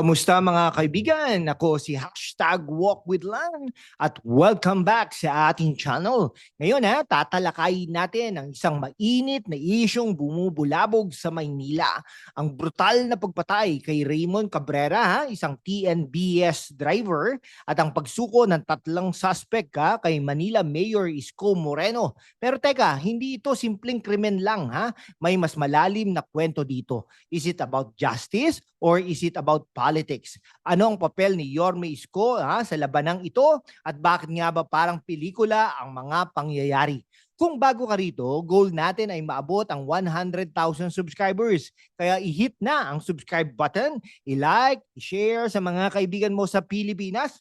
Kamusta mga kaibigan? Ako si Hashtag Walk with Lan at welcome back sa ating channel. Ngayon ha, tatalakayin natin ang isang mainit na isyong bumubulabog sa Maynila. Ang brutal na pagpatay kay Raymond Cabrera, ha, isang TNBS driver at ang pagsuko ng tatlong suspect ha, kay Manila Mayor Isko Moreno. Pero teka, hindi ito simpleng krimen lang ha. May mas malalim na kwento dito. Is it about justice or is it about politics? Ano ang papel ni Yorme Isko ha, sa labanang ito at bakit nga ba parang pelikula ang mga pangyayari? Kung bago ka rito, goal natin ay maabot ang 100,000 subscribers. Kaya i-hit na ang subscribe button, i-like, i-share sa mga kaibigan mo sa Pilipinas,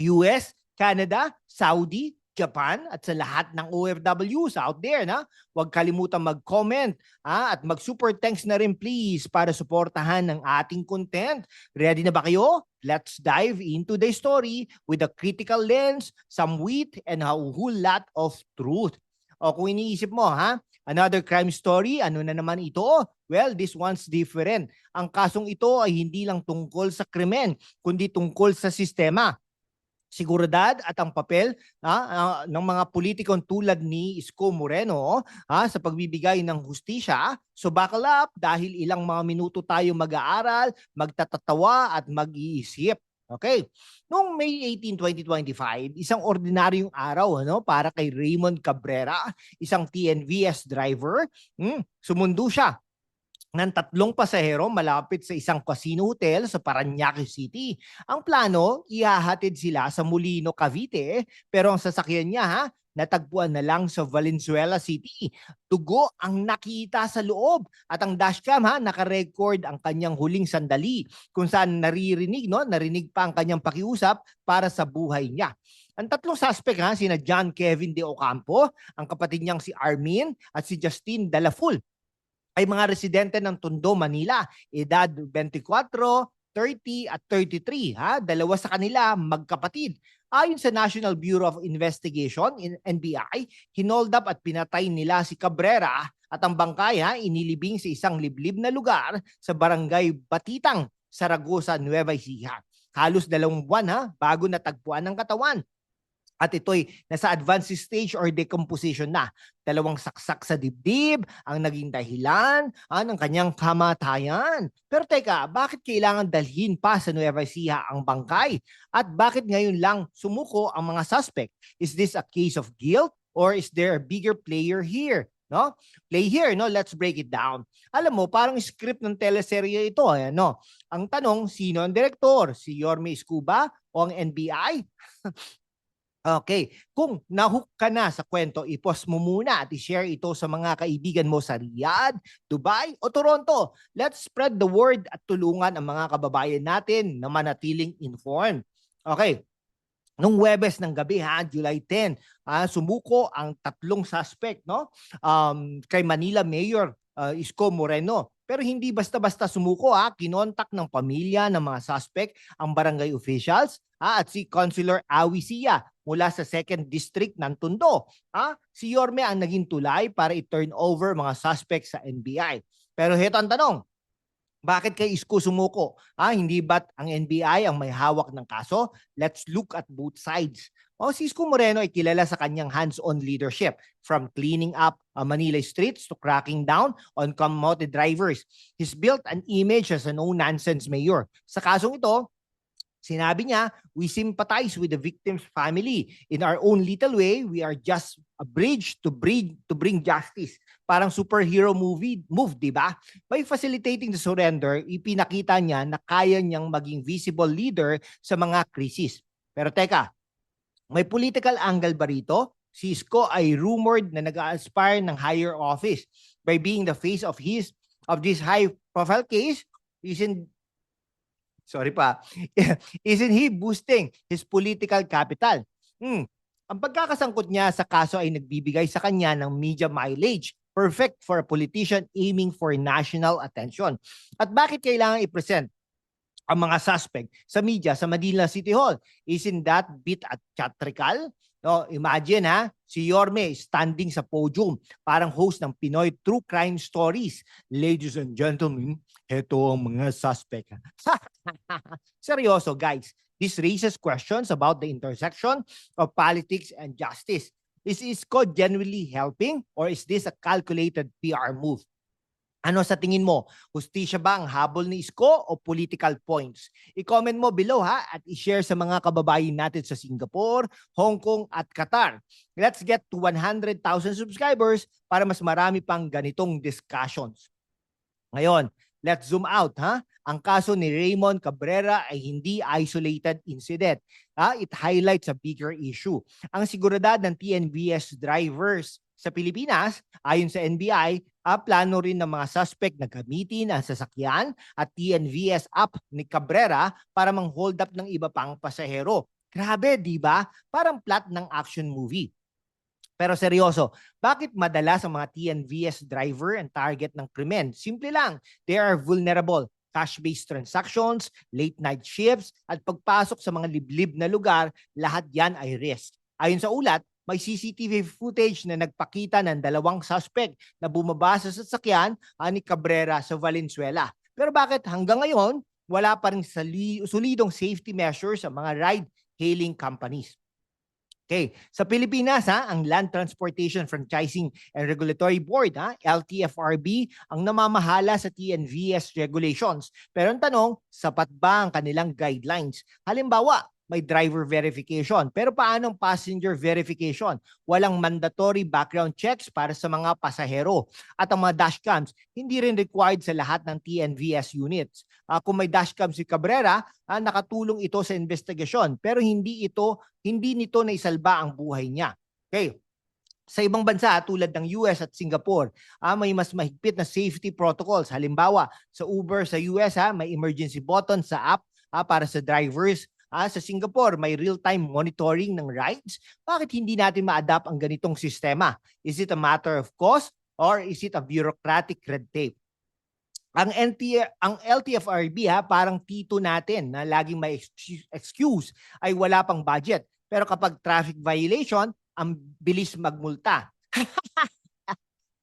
US, Canada, Saudi, Japan at sa lahat ng OFWs out there na huwag kalimutan mag-comment ah, at mag-super thanks na rin please para suportahan ng ating content. Ready na ba kayo? Let's dive into the story with a critical lens, some wit, and a whole lot of truth. O kung iniisip mo ha, another crime story, ano na naman ito? Well, this one's different. Ang kasong ito ay hindi lang tungkol sa krimen, kundi tungkol sa sistema seguridad at ang papel ah, ah, ng mga politikong tulad ni Isko Moreno ah, sa pagbibigay ng hustisya. So buckle up dahil ilang mga minuto tayo mag-aaral, magtatatawa at mag-iisip. Okay. Noong May 18, 2025, isang ordinaryong araw ano para kay Raymond Cabrera, isang TNVS driver, hmm, sumundo siya ng tatlong pasahero malapit sa isang casino hotel sa Parañaque City. Ang plano, ihahatid sila sa Molino, Cavite, pero ang sasakyan niya ha, natagpuan na lang sa Valenzuela City. Tugo ang nakita sa loob at ang dashcam ha, nakarecord ang kanyang huling sandali kung saan naririnig, no, narinig pa ang kanyang pakiusap para sa buhay niya. Ang tatlong suspect ha, sina John Kevin De Ocampo, ang kapatid niyang si Armin at si Justine Dalaful ay mga residente ng Tondo, Manila. Edad 24, 30 at 33. Ha? Dalawa sa kanila magkapatid. Ayon sa National Bureau of Investigation, in NBI, hinold up at pinatay nila si Cabrera at ang bangkay ha, inilibing sa isang liblib na lugar sa barangay Batitang, Saragosa, Nueva Ecija. Halos dalawang buwan ha, bago natagpuan ng katawan at ito'y nasa advanced stage or decomposition na. Dalawang saksak sa dibdib ang naging dahilan ah, ng kanyang kamatayan. Pero teka, bakit kailangan dalhin pa sa Nueva Ecija ang bangkay? At bakit ngayon lang sumuko ang mga suspect? Is this a case of guilt or is there a bigger player here? No? Play here, no? Let's break it down. Alam mo, parang script ng teleserye ito, eh, no? Ang tanong, sino ang direktor? Si Yorme Escuba o ang NBI? Okay, kung nahook ka na sa kwento, i-post mo muna at i-share ito sa mga kaibigan mo sa Riyadh, Dubai o Toronto. Let's spread the word at tulungan ang mga kababayan natin na manatiling informed. Okay, nung Webes ng gabi ha, July 10, ah, sumuko ang tatlong suspect no? Um, kay Manila Mayor uh, Isko Moreno. Pero hindi basta-basta sumuko ha, kinontak ng pamilya ng mga suspect ang barangay officials ha, at si Councilor Awi Sia mula sa 2nd District ng Tondo. Ha? Si Yorme ang naging tulay para i-turn over mga suspects sa NBI. Pero heto ang tanong, bakit kay Isko sumuko? Ah, hindi ba't ang NBI ang may hawak ng kaso? Let's look at both sides. O si Isko Moreno ay kilala sa kanyang hands-on leadership from cleaning up uh, Manila streets to cracking down on kamote drivers. He's built an image as a no-nonsense mayor. Sa kasong ito, Sinabi niya, we sympathize with the victim's family. In our own little way, we are just a bridge to bring to bring justice. Parang superhero movie move, 'di ba? By facilitating the surrender, ipinakita niya na kaya niyang maging visible leader sa mga krisis. Pero teka, may political angle ba rito? Si Isko ay rumored na nag-aspire ng higher office by being the face of his of this high profile case. Isn't sorry pa, isn't he boosting his political capital? Hmm. Ang pagkakasangkot niya sa kaso ay nagbibigay sa kanya ng media mileage. Perfect for a politician aiming for national attention. At bakit kailangan i-present ang mga suspect sa media sa Manila City Hall? Isn't that bit at theatrical? No, imagine ha, si Yorme standing sa podium, parang host ng Pinoy True Crime Stories. Ladies and gentlemen, heto ang mga suspect. Seryoso, guys. This raises questions about the intersection of politics and justice. Is Isko genuinely helping or is this a calculated PR move? Ano sa tingin mo? Hustisya ba ang habol ni Isko o political points? I-comment mo below ha at i-share sa mga kababayan natin sa Singapore, Hong Kong at Qatar. Let's get to 100,000 subscribers para mas marami pang ganitong discussions. Ngayon, let's zoom out ha. Ang kaso ni Raymond Cabrera ay hindi isolated incident. Ha? It highlights a bigger issue. Ang seguridad ng TNVS drivers sa Pilipinas, ayon sa NBI, ah, plano rin ng mga suspect na gamitin ang sasakyan at TNVS app ni Cabrera para mang-hold up ng iba pang pasahero. Grabe, di ba? Parang plot ng action movie. Pero seryoso, bakit madalas ang mga TNVS driver ang target ng krimen? Simple lang, they are vulnerable. Cash-based transactions, late night shifts, at pagpasok sa mga liblib na lugar, lahat yan ay risk. Ayon sa ulat, may CCTV footage na nagpakita ng dalawang suspect na bumaba sa sasakyan ni Cabrera sa Valenzuela. Pero bakit hanggang ngayon, wala pa rin solidong safety measures sa mga ride-hailing companies? Okay, sa Pilipinas ha, ang Land Transportation Franchising and Regulatory Board ha, LTFRB ang namamahala sa TNVS regulations. Pero ang tanong, sapat ba ang kanilang guidelines? Halimbawa, may driver verification. Pero paano ang passenger verification? Walang mandatory background checks para sa mga pasahero. At ang mga dashcams, hindi rin required sa lahat ng TNVS units. Ah, kung may dashcam si Cabrera, ah, nakatulong ito sa investigasyon. Pero hindi ito, hindi nito naisalba ang buhay niya. Okay. Sa ibang bansa tulad ng US at Singapore, ah, may mas mahigpit na safety protocols. Halimbawa, sa Uber sa US, ah, may emergency button sa app ah, para sa drivers Ah, sa Singapore, may real-time monitoring ng rides. Bakit hindi natin ma-adapt ang ganitong sistema? Is it a matter of cost or is it a bureaucratic red tape? Ang NT ang LTFRB ha, parang tito natin na laging may excuse, ay wala pang budget. Pero kapag traffic violation, ang bilis magmulta.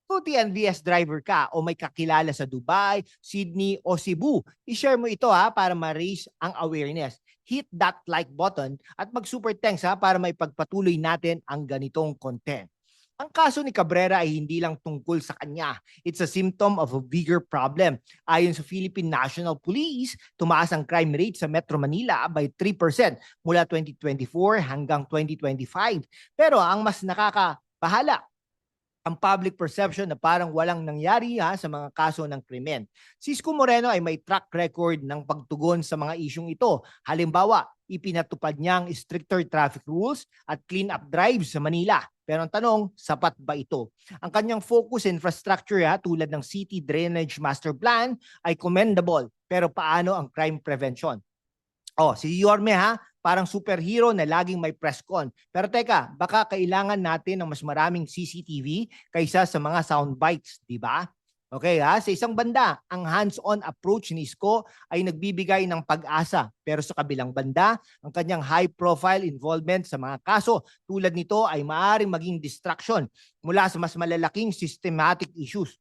Kung TNVS driver ka o may kakilala sa Dubai, Sydney o Cebu, i-share mo ito ha para ma-raise ang awareness. Hit that like button at mag-super thanks ha para may pagpatuloy natin ang ganitong content. Ang kaso ni Cabrera ay hindi lang tungkol sa kanya. It's a symptom of a bigger problem. Ayon sa Philippine National Police, tumaas ang crime rate sa Metro Manila by 3% mula 2024 hanggang 2025. Pero ang mas nakakabahala, ang public perception na parang walang nangyari ha, sa mga kaso ng krimen. Si Isko Moreno ay may track record ng pagtugon sa mga isyong ito. Halimbawa, ipinatupad niya ang stricter traffic rules at clean up drives sa Manila. Pero ang tanong, sapat ba ito? Ang kanyang focus infrastructure ha, tulad ng City Drainage Master Plan ay commendable. Pero paano ang crime prevention? Oh, si Yorme ha, parang superhero na laging may press con. Pero teka, baka kailangan natin ng mas maraming CCTV kaysa sa mga sound bites, di ba? Okay ha, sa isang banda, ang hands-on approach ni Isko ay nagbibigay ng pag-asa. Pero sa kabilang banda, ang kanyang high-profile involvement sa mga kaso tulad nito ay maaaring maging distraction mula sa mas malalaking systematic issues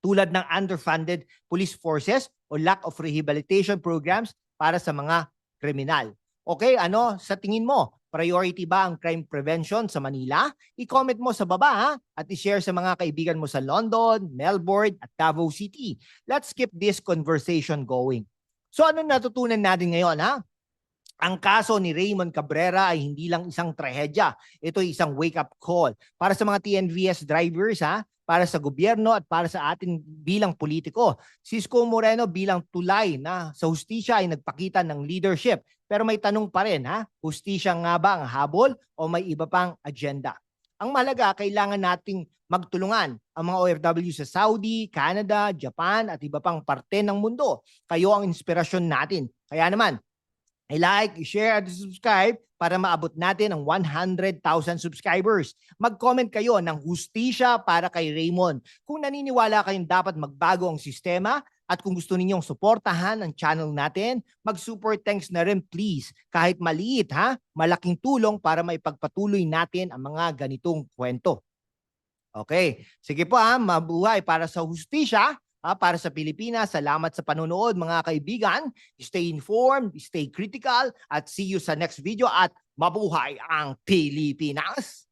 tulad ng underfunded police forces o lack of rehabilitation programs para sa mga kriminal. Okay, ano sa tingin mo? Priority ba ang crime prevention sa Manila? I-comment mo sa baba ha? at i-share sa mga kaibigan mo sa London, Melbourne at Davao City. Let's keep this conversation going. So ano natutunan natin ngayon ha? Ang kaso ni Raymond Cabrera ay hindi lang isang trahedya. Ito ay isang wake-up call para sa mga TNVS drivers ha, para sa gobyerno at para sa atin bilang politiko. Cisco Moreno bilang tulay na sa hustisya ay nagpakita ng leadership. Pero may tanong pa rin ha, hustisya nga ba ang habol o may iba pang agenda? Ang mahalaga, kailangan nating magtulungan ang mga OFW sa Saudi, Canada, Japan at iba pang parte ng mundo. Kayo ang inspirasyon natin. Kaya naman, I-like, i-share at subscribe para maabot natin ang 100,000 subscribers. Mag-comment kayo ng hustisya para kay Raymond. Kung naniniwala kayong dapat magbago ang sistema at kung gusto ninyong suportahan ang channel natin, mag-super thanks na rin please. Kahit maliit ha, malaking tulong para may pagpatuloy natin ang mga ganitong kwento. Okay, sige po ha, mabuhay para sa hustisya ah, para sa Pilipinas. Salamat sa panonood mga kaibigan. Stay informed, stay critical at see you sa next video at mabuhay ang Pilipinas!